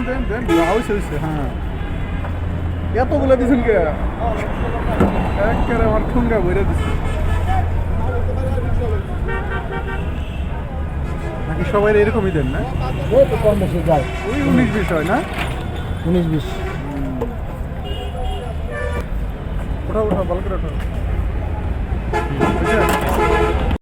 দেন দেন হয়েছে হয়েছে হ্যাঁ। এতগুলো দিছেন কে? একেবারে আমার ঠুঙ্গা ভরে দিচ্ছে নাকি সবাই এরকমই দেন না? ওই তো কম বেশি যায় ওই উনিশ বিশ হয় না? উনিশ বিশ। ওঠা ওঠা ভালো করে ওঠা।